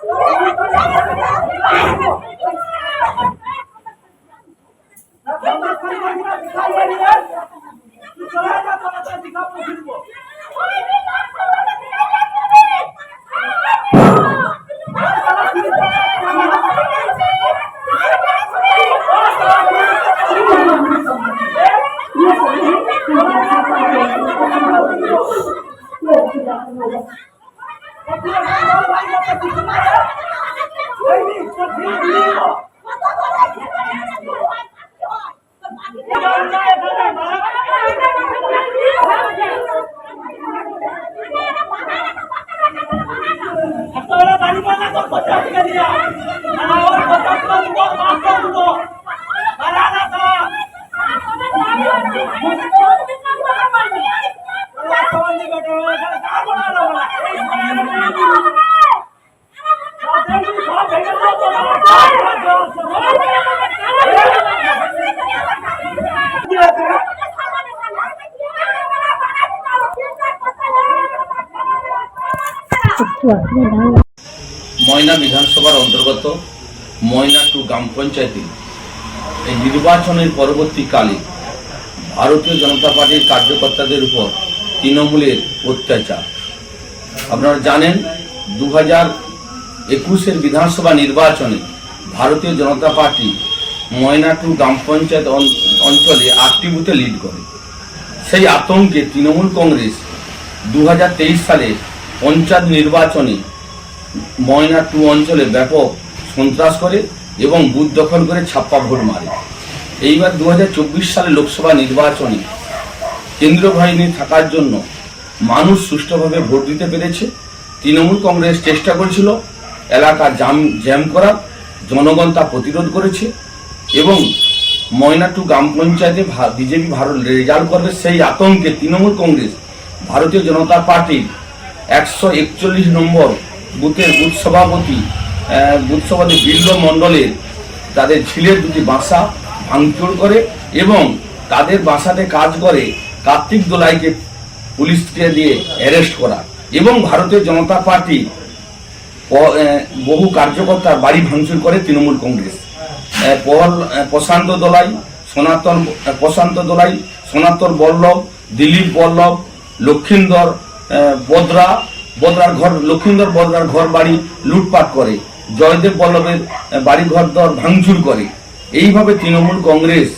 তোরা বাড়ি বানা তো ময়না বিধানসভার অন্তর্গত ময়না টু গ্রাম পঞ্চায়েতে এই নির্বাচনের পরবর্তীকালে ভারতীয় জনতা পার্টির কার্যকর্তাদের উপর তৃণমূলের অত্যাচার। আপনারা জানেন দু হাজার একুশের বিধানসভা নির্বাচনে ভারতীয় জনতা পার্টি ময়না টু গ্রাম পঞ্চায়েত অঞ্চলে আটটি বুথে লিড করে। সেই আতঙ্কে তৃণমূল কংগ্রেস দু হাজার তেইশ সালে পঞ্চায়েত নির্বাচনে ময়না টু অঞ্চলে ব্যাপক সন্ত্রাস করে এবং বুথ দখল করে ছাপ্পা ভোট মারে। এইবার দু হাজার চব্বিশ সালে লোকসভা নির্বাচনে কেন্দ্রীয় বাহিনী থাকার জন্য মানুষ সুষ্ঠুভাবে ভোট দিতে পেরেছে। তৃণমূল কংগ্রেস চেষ্টা করেছিল এলাকা জাম, জ্যাম করার, জনগণ তা প্রতিরোধ করেছে এবং ময়না টু গ্রাম পঞ্চায়েতে বিজেপি ভারত রেজাল্ট করবে সেই আতঙ্কে তৃণমূল কংগ্রেস, ভারতীয় জনতা পার্টির একশো একচল্লিশ নম্বর বুথের বুথ সভাপতি বুথ সভাপতি বিল্ল মণ্ডলের তাদের ঝিলের দুটি বাসা ভাঙচুর করে এবং তাদের বাসাতে কাজ করে কার্তিক দোলাইকে পুলিশকে দিয়ে অ্যারেস্ট করা এবং ভারতীয় জনতা পার্টি বহু কার্যকর্তার বাড়ি ভাঙচুর করে তৃণমূল কংগ্রেস। পল প্রশান্ত দোলাই সনাতন প্রশান্ত দোলাই সনাতন বল্লভ দিলীপ বল্লভ লক্ষিন্দর আহ, বদ্রার ঘর লক্ষিন্দর বদ্রার ঘর বাড়ি লুটপাট করে জয়দেব বল্লভের বাড়ি ঘর দর ভাঙচুর করে। এইভাবে তৃণমূল কংগ্রেস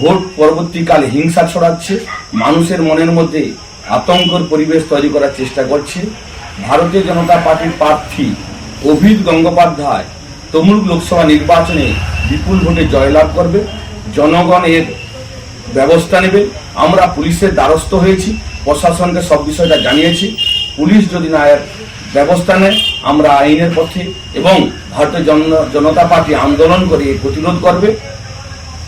ভোট পরবর্তীকালে হিংসা ছড়াচ্ছে। মানুষের মনের মধ্যে আতঙ্কর পরিবেশ তৈরি করার চেষ্টা করছে। ভারতীয় জনতা পার্টির প্রার্থী অভিত গঙ্গোপাধ্যায় তমলুক লোকসভা নির্বাচনে বিপুল ভোটে জয়লাভ করবে। জনগণ এর ব্যবস্থা নেবে। আমরা পুলিশের দ্বারস্থ হয়েছি। প্রশাসনকে সব বিষয়টা জানিয়েছি। পুলিশ যদি না এর ব্যবস্থা নেয়, আমরা আইনের পথে এবং ভারতীয় জন- জনতা পার্টি আন্দোলন করে প্রতিরোধ করবে।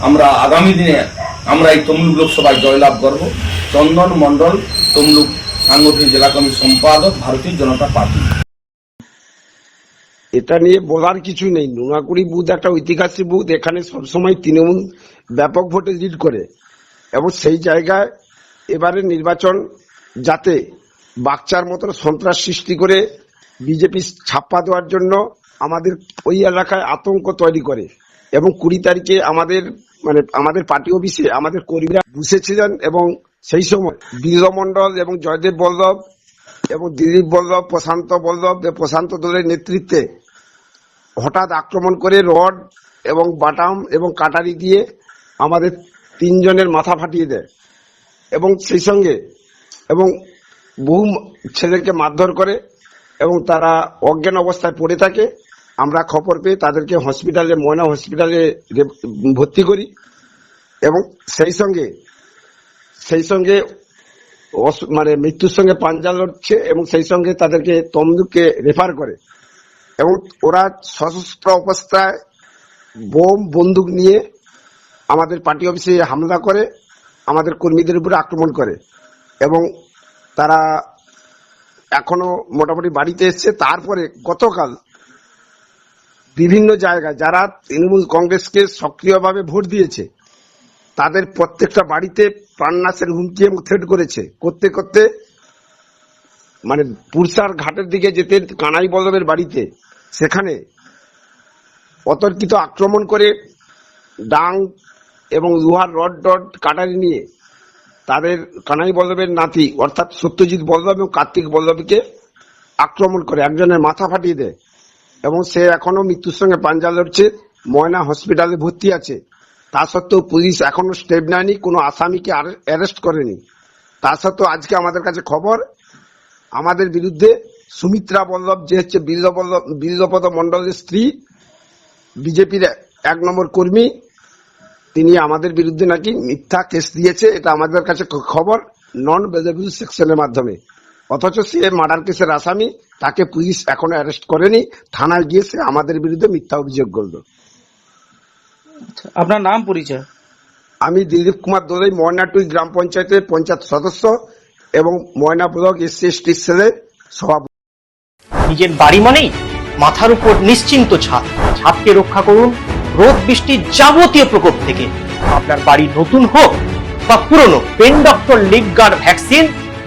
আমরা আগামী দিনে আমরা এই তমলুক লোকসভায় জয়লাভ করব। চন্দন মণ্ডল, তমলুক সাংগঠনিক জেলা কমিটির সম্পাদক, ভারতীয় জনতা পার্টি। এটা নিয়ে বলার কিছু নেই। নোনাকুড়ি বুথ একটা ঐতিহাসিক বুথ, এখানে সবসময় তৃণমূল ব্যাপক ভোটে লিড করে। এবং সেই জায়গায় এবারে নির্বাচন যাতে বাচ্চার মতন সন্ত্রাস সৃষ্টি করে বিজেপি ছাপ্পা দেওয়ার জন্য আমাদের ওই এলাকায় আতঙ্ক তৈরি করে। এবং কুড়ি তারিখে আমাদের মানে আমাদের পার্টি অফিসে আমাদের কর্মীরা বসেছিলেন এবং সেই সময় বিল্ল মণ্ডল এবং জয়দেব বল্লভ এবং দিলীপ বল্লভ, প্রশান্ত বল্লভ প্রশান্ত দলের নেতৃত্বে হঠাৎ আক্রমণ করে রড এবং বাটাম এবং কাটারি দিয়ে আমাদের তিনজনের মাথা ফাটিয়ে দেয়। এবং সেই সঙ্গে এবং বহু ছেলেকে মারধর করে এবং তারা অজ্ঞান অবস্থায় পড়ে থাকে। আমরা খবর পেয়ে তাদেরকে হসপিটালে ময়না হসপিটালে ভর্তি করি এবং সেই সঙ্গে সেই সঙ্গে মানে মৃত্যুর সঙ্গে পাঞ্জা লড়ছে এবং সেই সঙ্গে তাদেরকে তমলুককে রেফার করে। এবং ওরা সশস্ত্র অবস্থায় বোম, বন্দুক নিয়ে আমাদের পার্টি অফিসে হামলা করে, আমাদের কর্মীদের উপরে আক্রমণ করে এবং তারা এখনও মোটামুটি বাড়িতে এসছে। তারপরে গতকাল বিভিন্ন জায়গায় যারা তৃণমূল কংগ্রেসকে সক্রিয়ভাবে ভোট দিয়েছে, তাদের প্রত্যেকটা বাড়িতে প্রাণনাশের হুমকি এবং থ্রেট করেছে। করতে করতে মানে পুরসার ঘাটের দিকে যেতে কানাই বল্লভের বাড়িতে, সেখানে অতর্কিত আক্রমণ করে ডাং এবং লোহার রড রড কাটারি নিয়ে তাদের কানাই বল্লভের নাতি অর্থাৎ সত্যজিৎ বল্লভ এবং কার্তিক বল্লভকে আক্রমণ করে, একজনের মাথা ফাটিয়ে দেয়। এবং সে এখনও মৃত্যুর সঙ্গে পাঞ্জা লড়ছে, ময়না হসপিটালে ভর্তি আছে। তা সত্ত্বেও পুলিশ এখনও স্টেপ নেয়নি, কোনো আসামিকে অ্যারেস্ট করেনি। তা সত্ত্বেও আজকে আমাদের কাছে খবর, আমাদের বিরুদ্ধে সুমিত্রা বল্লভ, যে হচ্ছে বিল্লপদ মণ্ডলের স্ত্রী, বিজেপির এক নম্বর কর্মী, তিনি আমাদের বিরুদ্ধে নাকি মিথ্যা কেস দিয়েছে, এটা আমাদের কাছে খবর, নন বেলেবল সেকশনের মাধ্যমে। অথচ সে মার্ডার কেসের আসামি তাকে পুলিশ এখনও অ্যারেস্ট করেনি থানায় গিয়ে সে আমাদের বিরুদ্ধে মিথ্যা অভিযোগ করল। আপনার নাম পরিচয়? আমি দিলীপ কুমার দোলাই ময়নাটুই গ্রাম পঞ্চায়েতের পঞ্চায়েত সদস্য এবং ময়না ব্লক এসসি এসটি সেলের সভাপতি। নিজের বাড়ি মানেই মাথার উপর নিশ্চিন্ত ছাদ। ছাদকে রক্ষা করুন রোদ বৃষ্টির যাবতীয় প্রকোপ থেকে। আপনার বাড়ি নতুন হোক বা পুরনো pen doctor leak guard vaccine